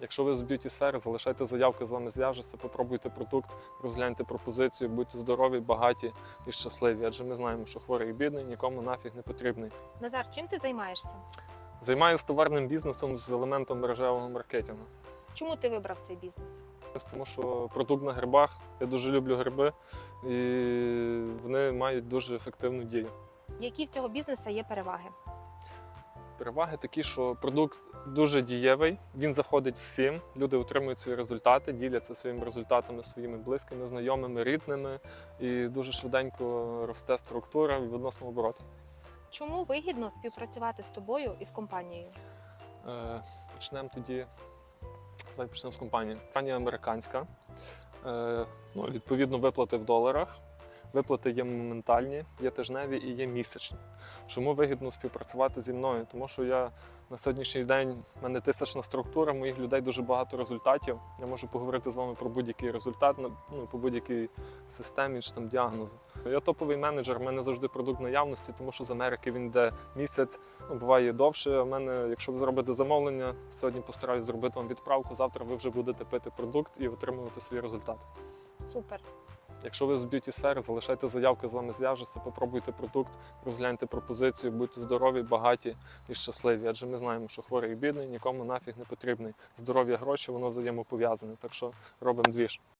Якщо ви з б'юті сфери, залишайте заявки, з вами зв'яжуться, попробуйте продукт, розгляньте пропозицію, будьте здорові, багаті і щасливі. Адже ми знаємо, що хворий і бідний нікому нафіг не потрібний. Назар, чим ти займаєшся? Займаюся товарним бізнесом з елементом мережевого маркетингу. Чому ти вибрав цей бізнес? Тому що продукт на грибах, я дуже люблю гриби, і вони мають дуже ефективну дію. Які в цього бізнесу є переваги? Переваги такі, що продукт дуже дієвий, він заходить всім. Люди отримують свої результати, діляться своїми результатами своїми близькими, знайомими, рідними, і дуже швиденько росте структура в відносному обороті. Чому вигідно співпрацювати з тобою і з компанією? Е, Почнемо тоді. Давай почнемо з компанії. Компанія американська. Е, Ну, відповідно, виплати в доларах. Виплати є моментальні, є тижневі і є місячні. Чому вигідно співпрацювати зі мною? Тому що я на сьогоднішній день в мене тисячна структура, моїх людей дуже багато результатів. Я можу поговорити з вами про будь-який результат ну, по будь-якій системі чи там діагнозу. Я топовий менеджер, в мене завжди продукт наявності, тому що з Америки він йде місяць, ну буває довше. У мене, якщо ви зробите замовлення, сьогодні постараюсь зробити вам відправку. Завтра ви вже будете пити продукт і отримувати свій результат. Супер. Якщо ви з б'юті сфери, залишайте заявки, з вами зв'яжуться, попробуйте продукт, розгляньте пропозицію, будьте здорові, багаті і щасливі. Адже ми знаємо, що хворий і бідний нікому нафіг не потрібний. Здоров'я гроші, воно взаємопов'язане. Так що робимо двіж.